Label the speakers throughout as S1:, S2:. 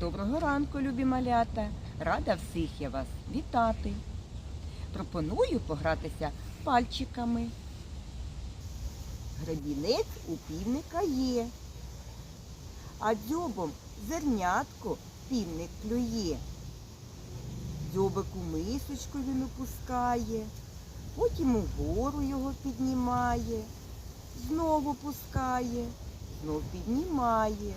S1: Доброго ранку, любі малята! Рада всіх я вас вітати. Пропоную погратися пальчиками. Гребінець у півника є, а дзьобом зернятко півник клює. Дзьобик у мисочку він опускає, потім угору його піднімає, знову пускає, знов піднімає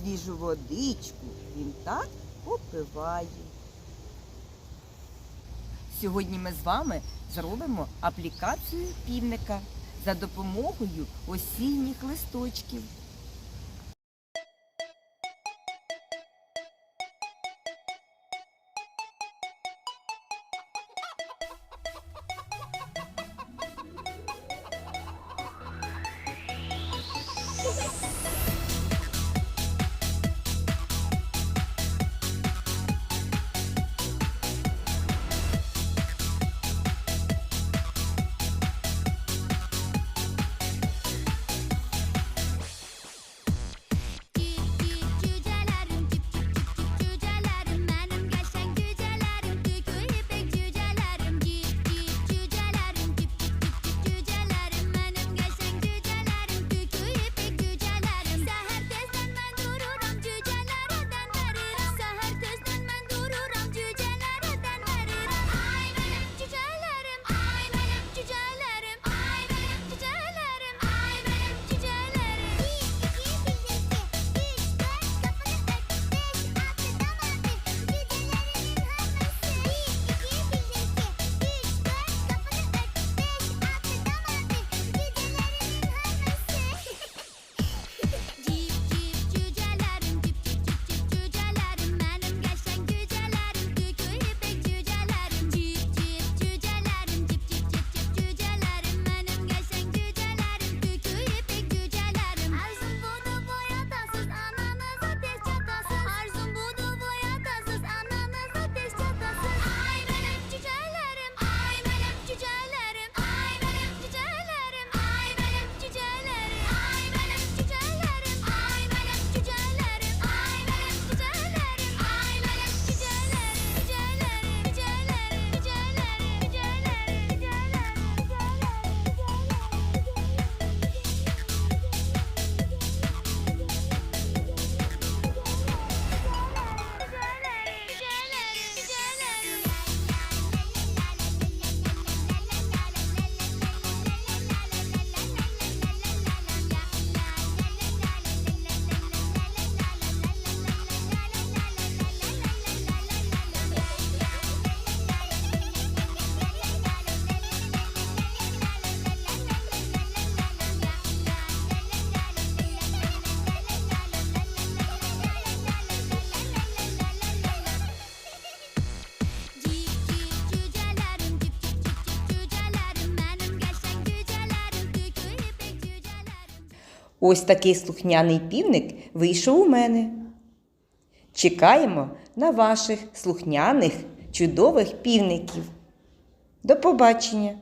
S1: свіжу водичку він так попиває. Сьогодні ми з вами зробимо аплікацію півника за допомогою осінніх листочків. Ось такий слухняний півник вийшов у мене. Чекаємо на ваших слухняних чудових півників. До побачення!